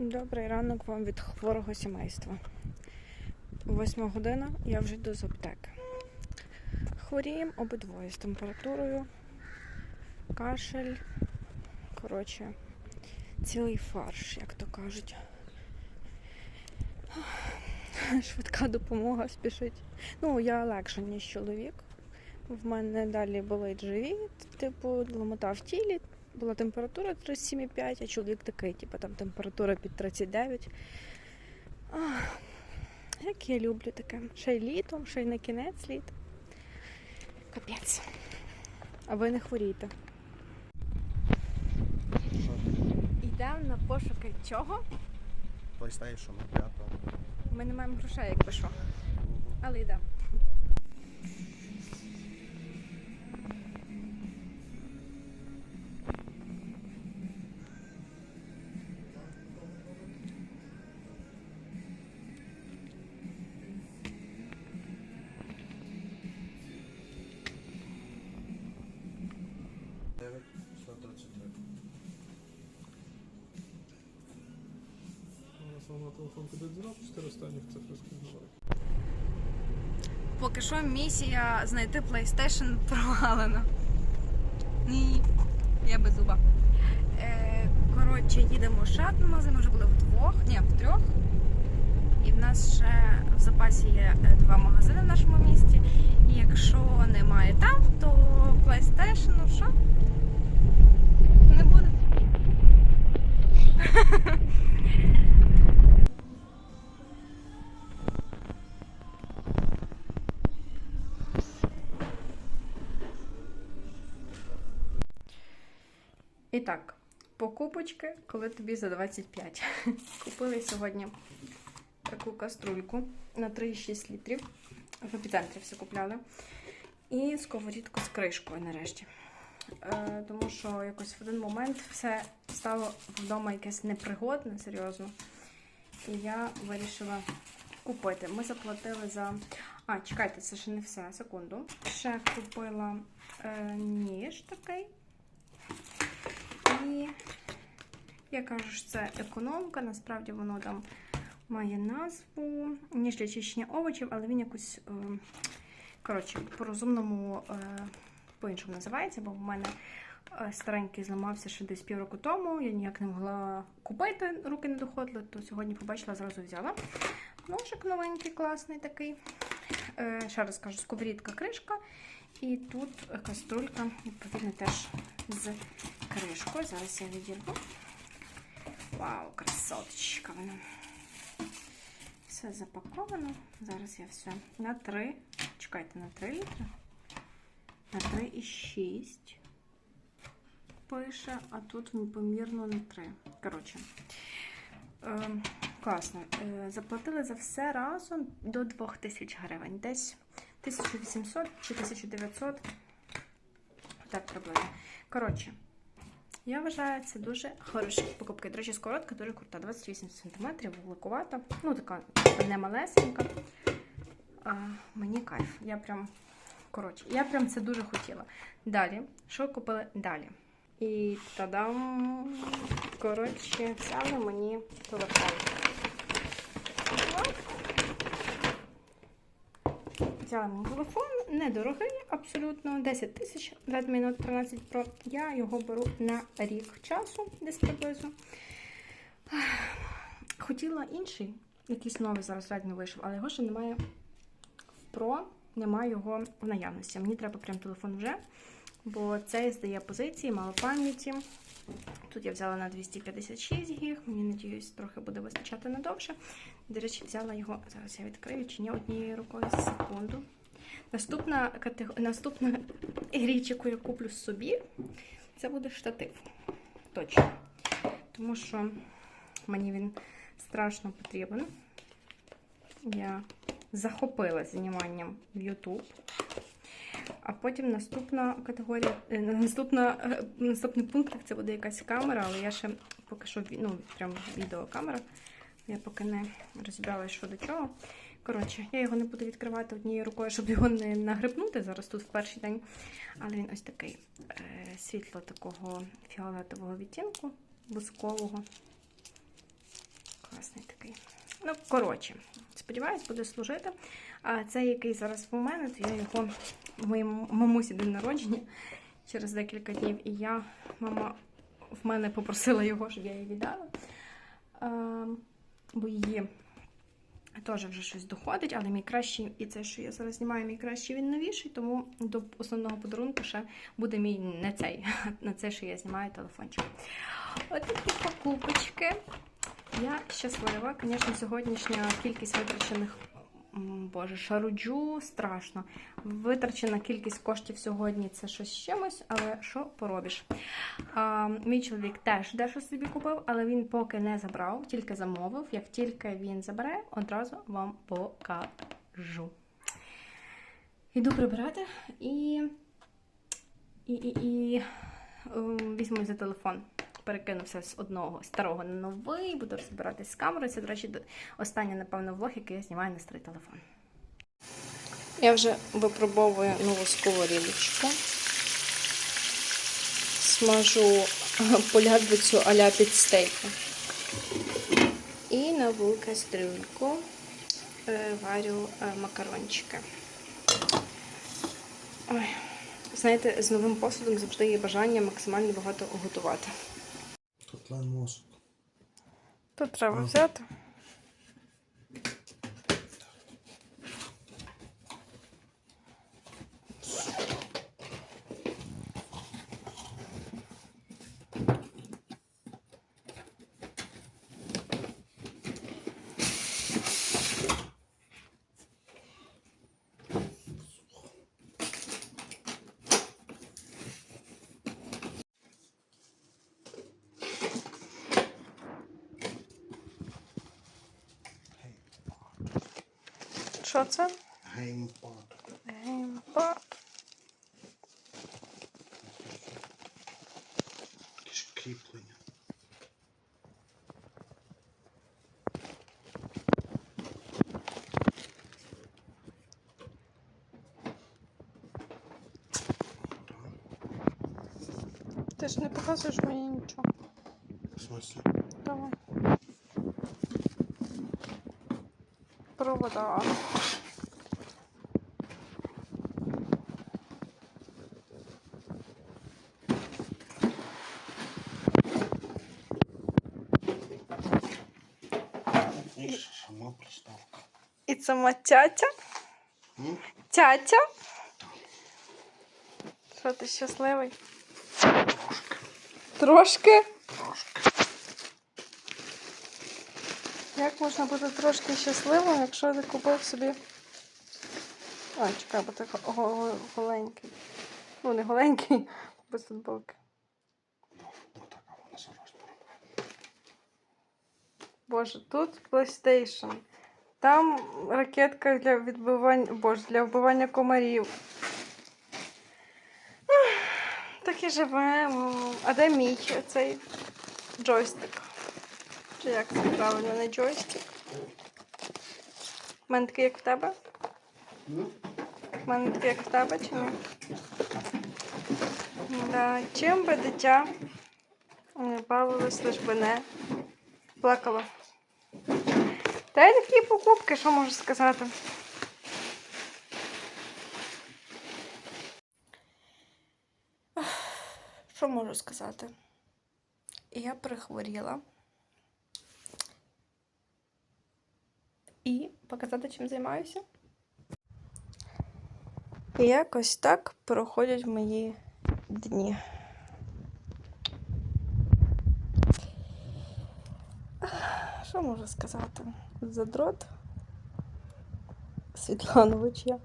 Добрий ранок вам від хворого сімейства. Восьма година, я вже йду з аптеки. Хворіємо обидвоє з температурою, кашель. Коротше, цілий фарш, як то кажуть. Швидка допомога спішить. Ну, я легша, ніж чоловік. В мене далі болить живіт, типу, ломота в тілі, була температура 37,5, а чоловік такий, типу, там температура під 39. Ах, як я люблю таке. Ще й літом, ще й на кінець літа. Капець. А ви не хворієте. Йдемо на пошуки чого? PlayStation 5. Ми не маємо грошей, якби що. Але йдемо. На телефон піде дзвінок, чотири останніх цифри скрізь Поки що місія знайти PlayStation провалена. Ні, я без зуба. Е, коротше, їдемо ще один магазин, ми вже були вдвох, ні, в трьох. І в нас ще в запасі є е, два магазини в нашому місті. І якщо немає там, то PlayStation, ну що? Не буде. І так, покупочки, коли тобі за 25. Купили сьогодні таку каструльку на 3,6 літрів. В епіцентрі все купляли. І сковорідку з кришкою нарешті. Е, тому що якось в один момент все стало вдома якесь непригодне, серйозно. І я вирішила купити. Ми заплатили за. А, чекайте, це ще не все. Секунду. Ще купила е, ніж такий. І я кажу, що це економка, насправді воно там має назву ніж для чищення овочів, але він якось, е, коротше, по-розумному е, по-іншому називається, бо в мене е, старенький зламався ще десь півроку тому. Я ніяк не могла купити, руки не доходили, то сьогодні побачила, зразу взяла. Ножик новенький, класний такий. Ще раз кажу, сковорідка, кришка. І тут каструлька, відповідно, теж з кришкою. Зараз я відірву. Вау, красоточка вона. Все запаковано. Зараз я все на 3. Чекайте, на 3 літри. На 3,6 пише, а тут помірно на 3. Коротше. Е, класно. Е, заплатили за все разом до 2000 гривень. Десь 1800 чи 1900. Так приблизно. Коротше, я вважаю, це дуже хороші покупки. До речі, скоротка дуже крута. 28 см, великувата. Ну, така не малесенька. А, мені кайф. Я прям, коротше, я прям це дуже хотіла. Далі, що купили далі? І тадам! Коротше, взяли мені телефон. Взяла мені телефон, недорогий, абсолютно 10 тисяч Redmi Note 13 Pro. Я його беру на рік часу, десь приблизно. Хотіла інший, якийсь новий зараз Redmi вийшов, але його ще немає в Pro, немає його в наявності. Мені треба прям телефон вже, бо цей здає позиції, мало пам'яті. Тут я взяла на 256 гіг, мені надіюсь, трохи буде вистачати надовше. До речі, взяла його, зараз я відкрию чи ні однією рукою секунду. Наступна наступна річ, яку я куплю собі, це буде штатив. Точно. Тому що мені він страшно потрібен. Я захопилася зніманням в YouTube. А потім наступна категорія, е, наступна, е, наступний пункт це буде якась камера, але я ще поки що ну, прям відеокамера. Я поки не розібрала, що до чого. Коротше, я його не буду відкривати однією рукою, щоб його не нагрибнути зараз тут в перший день. Але він ось такий е, світло такого фіолетового відтінку, бускового. Класний такий. Ну, коротше, сподіваюсь, буде служити. А цей, який зараз в мене, то я його моєму мамусі день народження через декілька днів. І я, мама в мене попросила його, щоб я їй віддала. Бо її теж вже щось доходить, але мій кращий, і це, що я зараз знімаю, мій кращий він новіший, тому до основного подарунку ще буде мій не цей, на це, що я знімаю телефончик. От такі покупочки. Я щаслива. Звісно, сьогоднішня кількість витрачених. Боже, шаруджу страшно. Витрачена кількість коштів сьогодні це щось чимось, але що поробиш? А, мій чоловік теж дещо собі купив, але він поки не забрав, тільки замовив. Як тільки він забере, одразу вам покажу. Йду прибирати і, і, і, і ем, візьму за телефон. Перекинувся з одного старого на новий, буду розбиратись з камерою. Це, до речі, останній, напевно, влог, який я знімаю на старий телефон. Я вже випробовую нову сковорідочку. Смажу полядвицю а-ля під стейку. І нову кастрюльку е, варю е, макарончики. Ой. Знаєте, з новим посудом завжди є бажання максимально багато готувати. Котлен мозок. Тут треба взяти. Що це? Геймпад. Геймпад. Якісь кріплення. Ти ж не показуєш мені нічого. В смысле? Давай. Провода. І сама приставка. І це матятя. М? Тятя. Що ти щасливий? Трошки. Трошки. Як можна бути трошки щасливим, якщо ти купив собі. А, чекай, бо ти го- го- го- голенький. Ну, не голенький, без футболки. Ну. Боже, тут PlayStation. Там ракетка для відбивання. Боже, для вбивання комарів. Так і живемо. А де мій цей джойстик? Чи як це правильно, не джойстик? У мене такий, як в тебе? У мене такий, як в тебе, чи ні? Да. Чим би дитя не бавилось, лиш би не плакало. Та й такі покупки, що можу сказати. Що можу сказати? Я прихворіла. І показати, чим займаюся. І якось так проходять мої дні. Що можу сказати? Задрот Світланович я.